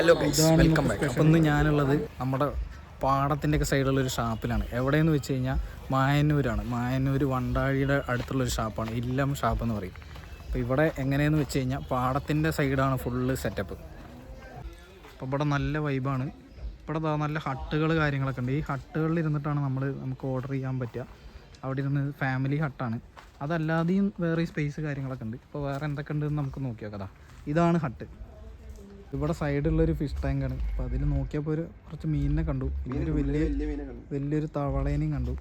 Hello guys welcome back അപ്പം ഇന്ന് ഞാനുള്ളത് നമ്മുടെ പാടത്തിന്റെ ഒക്കെ സൈഡിലുള്ള ഒരു ഷാപ്പിലാണ് എവിടെയെന്ന് വെച്ച് കഴിഞ്ഞാൽ മായന്നൂരാണ്. മായന്നൂർ വണ്ടാഴിയുടെ അടുത്തുള്ള ഒരു ഷാപ്പാണ് ഇല്ലം ഷാപ്പ് എന്ന് പറയും. അപ്പോൾ ഇവിടെ എങ്ങനെയെന്ന് വെച്ച് കഴിഞ്ഞാൽ പാടത്തിന്റെ സൈഡാണ് ഫുള്ള് സെറ്റപ്പ് അപ്പോൾ ഇവിടെ നല്ല വൈബാണ് ഇവിടെ നല്ല ഹട്ടുകൾ കാര്യങ്ങളൊക്കെ ഉണ്ട്. ഈ ഹട്ടുകളിൽ ഇരുന്നിട്ടാണ് നമ്മൾ നമുക്ക് ഓർഡർ ചെയ്യാൻ പറ്റുക. അവിടെ ഇരുന്ന് ഫാമിലി ഹട്ടാണ് അതല്ലാതെയും വേറെ സ്പേസ് കാര്യങ്ങളൊക്കെ ഉണ്ട്. ഇപ്പോൾ വേറെ എന്തൊക്കെ ഉണ്ടെന്ന് നമുക്ക് നോക്കിയാൽ കഥ. ഇതാണ് ഹട്ട് ഇവിടെ സൈഡിലുള്ളൊരു ഫിഷ് ടാങ്കാണ് അപ്പോൾ അതിൽ നോക്കിയപ്പോൾ ഒരു കുറച്ച് മീനിനെ കണ്ടു. പിന്നെ ഒരു വലിയ വലിയൊരു തവളേനെയും കണ്ടു.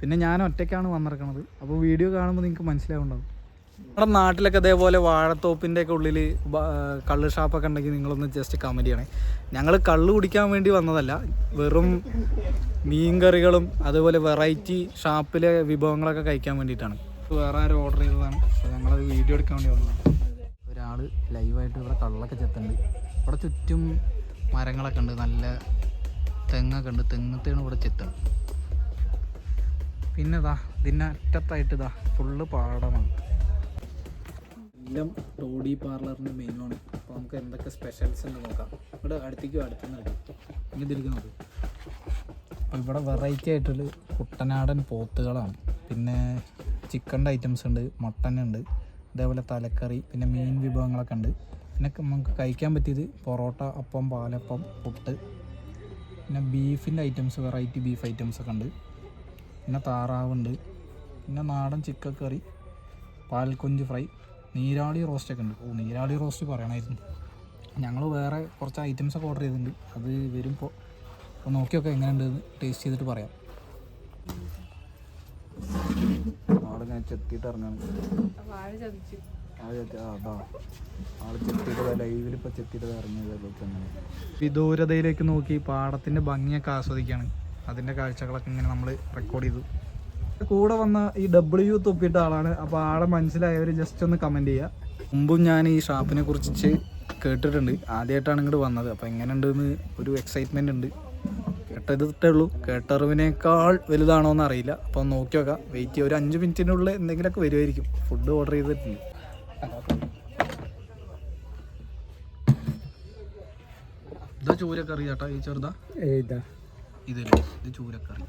പിന്നെ ഞാൻ ഒറ്റയ്ക്കാണ് വന്നിറക്കണത്. അപ്പോൾ വീഡിയോ കാണുമ്പോൾ നിങ്ങൾക്ക് മനസ്സിലാവുണ്ടാവും. നമ്മുടെ നാട്ടിലൊക്കെ അതേപോലെ വാഴത്തോപ്പിന്റെ ഒക്കെ ഉള്ളിൽ കള്ള് ഷാപ്പൊക്കെ ഉണ്ടെങ്കിൽ നിങ്ങളൊന്ന് ജസ്റ്റ് കമന്റ് ചെയ്യണേ. ഞങ്ങൾ കള്ള് കുടിക്കാൻ വേണ്ടി വന്നതല്ല. വെറും മീൻ കറികളും അതുപോലെ വെറൈറ്റി ഷാപ്പിലെ വിഭവങ്ങളൊക്കെ കഴിക്കാൻ വേണ്ടിയിട്ടാണ്. വേറെ ആരും ഓർഡർ ചെയ്തതാണ്. അപ്പോൾ ഞങ്ങളത് വീഡിയോ എടുക്കാൻ വേണ്ടി വന്നതാണ്. ഒരാൾ ലൈവായിട്ട് ഇവിടെ കള്ളൊക്കെ ചെത്തുന്നുണ്ട് ഇവിടെ ചുറ്റും മരങ്ങളൊക്കെ ഉണ്ട്. നല്ല തെങ്ങൊക്കെ ഉണ്ട്. തെങ്ങത്തെയാണ് ഇവിടെ ചെത്തുന്നത് പിന്നെ ഇതാ ഇതിന്റെ അറ്റത്തായിട്ട് ഇതാ ഫുള്ള് പാടമാണ്. എല്ലാം ടോഡി പാർലറിന്റെ മെനു ആണ്. അപ്പോൾ നമുക്ക് എന്തൊക്കെ സ്പെഷ്യൽസ് ഉണ്ട് നോക്കാം. ഇവിടെ അടുത്തേക്കും അടുത്തുനിന്ന് ഇങ്ങനെ ഇതിരിക്കുന്നത് അപ്പോൾ ഇവിടെ വെറൈറ്റി ആയിട്ടുള്ള കുട്ടനാടൻ പോത്തുകളാണ്. പിന്നെ ചിക്കന്റെ ഐറ്റംസ് ഉണ്ട്. മട്ടൻ ഉണ്ട്. അതേപോലെ തലക്കറി പിന്നെ മീൻ വിഭവങ്ങളൊക്കെ ഉണ്ട്. പിന്നെ നമുക്ക് കഴിക്കാൻ പറ്റിയത് പൊറോട്ട അപ്പം പാലപ്പം പുട്ട് പിന്നെ ബീഫിന്റെ ഐറ്റംസ് വെറൈറ്റി ബീഫ് ഐറ്റംസ് ഒക്കെ ഉണ്ട്. പിന്നെ താറാവുണ്ട് പിന്നെ നാടൻ ചിക്കൻ കറി പാൽക്കൊഞ്ച് ഫ്രൈ നീരാളി റോസ്റ്റ് ഒക്കെ ഉണ്ട്. ഓ നീരാളി റോസ്റ്റ് പറയണമായിരുന്നു ഞങ്ങൾ വേറെ കുറച്ച് ഐറ്റംസ് ഒക്കെ ഓർഡർ ചെയ്തിട്ടുണ്ട്. അത് വരുമ്പോൾ നോക്കിയൊക്കെ എങ്ങനെയുണ്ട് ടേസ്റ്റ് ചെയ്തിട്ട് പറയാം. ആളിങ്ങനെ ചെത്തിയിട്ട് ഇറങ്ങാണ് ആൾ ചെത്തിയിട്ട് ലൈവിൽ ചെത്തിയിട്ട് ഇറങ്ങിയത് വിദൂരതയിലേക്ക് നോക്കി പാടത്തിന്റെ ഭംഗിയൊക്കെ ആസ്വദിക്കാണ്. അതിന്റെ കാഴ്ചകളൊക്കെ ഇങ്ങനെ നമ്മൾ റെക്കോർഡ് ചെയ്തു. കൂടെ വന്ന ഈ ഡബ്ല്യു തൊപ്പിട്ട ആളാണ്. അപ്പോൾ ആളെ മനസ്സിലായവർ ജസ്റ്റ് ഒന്ന് കമന്റ് ചെയ്യുക മുമ്പും ഞാൻ ഈ ഷാപ്പിനെ കുറിച്ച് കേട്ടിട്ടുണ്ട്. ആദ്യമായിട്ടാണ് ഇങ്ങോട്ട് വന്നത്. അപ്പോൾ എങ്ങനെയുണ്ടെന്ന് ഒരു എക്സൈറ്റ്മെന്റ് ഉണ്ട്. കേട്ടതേ ഉള്ളൂ കേട്ടറിവിനേക്കാൾ വലുതാണോ എന്ന് അറിയില്ല അപ്പോൾ നോക്കി നോക്കാം. വെയിറ്റ് ചെയ്യുക ഒരു അഞ്ച് മിനിറ്റിനുള്ളിൽ എന്തെങ്കിലുമൊക്കെ വരുമായിരിക്കും ഫുഡ് ഓർഡർ ചെയ്തിട്ടുണ്ട്. ഇതാ ചൂരക്കറി ചേട്ടാ. ഈ ചെറുതാ. ഏതാ? ഇതില്ലേ? ഇത് ചൂരക്കറി.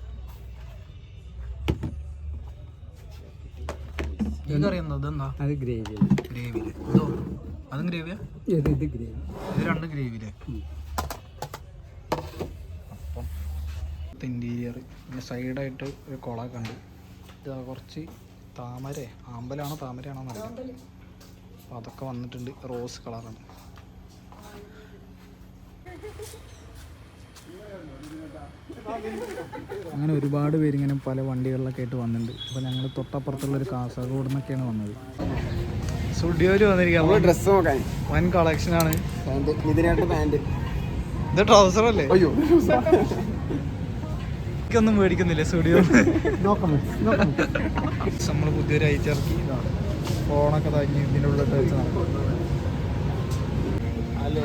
ഈ കറി എന്താ ഇതെന്താ? അത് ഗ്രേവി. ഗ്രേവിയിൽ ഇതോ? അതും ഗ്രേവിയാ? ഇത് ഗ്രേവി. ഇത് രണ്ട് ഗ്രേവിയില്ലേ ഇന്റീരിയർ പിന്നെ സൈഡായിട്ട് ഒരു കുളമൊക്കെ ഉണ്ട് ഇതാ കുറച്ച് താമര. ആമ്പലാണോ താമരയാണോ എന്നറിയില്ല അപ്പോൾ അതൊക്കെ വന്നിട്ടുണ്ട്. റോസ് കളറാണ് അങ്ങനെ ഒരുപാട് പേര് ഇങ്ങനെ പല വണ്ടികളിലൊക്കെ ആയിട്ട് വന്നിട്ടുണ്ട്. അപ്പോൾ ഞങ്ങൾ തൊട്ടപ്പുറത്തുള്ള ഒരു കാസർഗോഡ് നിന്നൊക്കെയാണ് വന്നത്. സ്റ്റുഡിയോയിൽ വന്നിരിക്കുക ഡ്രസ് നോക്കാൻ. വൻ പാന്റ്. ഇത് ട്രൗസർ അല്ലേ? അയ്യോ. എനിക്കൊന്നും മേടിക്കുന്നില്ല സ്റ്റുഡിയോ. നമ്മൾ പുതിയൊരു അയച്ചിറക്കി ഫോണൊക്കെ തങ്ങി ഇതിന്റെ ഉള്ളിൽ വെച്ച് ഹലോ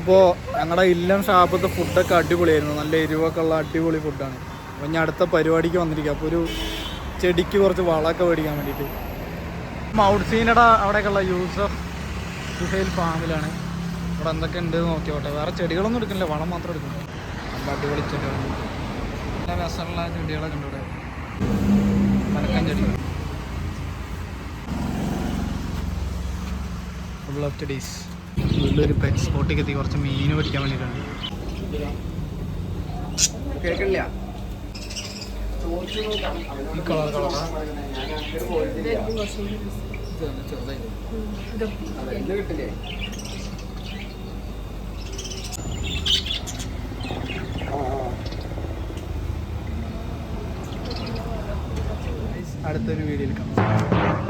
അപ്പോൾ ഞങ്ങളുടെ ഇല്ലം ഷാപ്പത്തെ ഫുഡൊക്കെ അടിപൊളിയായിരുന്നു. നല്ല എരിവൊക്കെ ഉള്ള അടിപൊളി ഫുഡാണ്. അപ്പോൾ ഞാൻ അടുത്ത പരിപാടിക്ക് വന്നിരിക്കുക അപ്പോൾ ഒരു ചെടിക്ക് കുറച്ച് വളമൊക്കെ മേടിക്കാൻ വേണ്ടിയിട്ട്. മൗഡ് അവിടെയൊക്കെയുള്ള യൂസഫ് സുഹേൽ ഫാമിലാണ്. ഇവിടെ എന്തൊക്കെ ഉണ്ട് നോക്കിയോട്ടെ വേറെ ചെടികളൊന്നും എടുക്കണില്ല വളം മാത്രം എടുക്കണം നല്ല അടിപൊളി ചെടികളുണ്ട് നല്ല രസമുള്ള ചെടികളൊക്കെ ഉണ്ട് ഇവിടെ. മരക്കാൻ ചെടികൾ ഫുൾ ഓഫ് പെറ്റ് സ്പോട്ടിലേക്ക് എത്തി. കുറച്ച് മീൻ പിടിക്കാൻ വേണ്ടിയിട്ടുണ്ട് കേൾക്കില്ല ഈ കളർ കളറാ ഇത്. കിട്ടില്ലേ? അടുത്തൊരു വീഡിയോയിൽ കാണാം.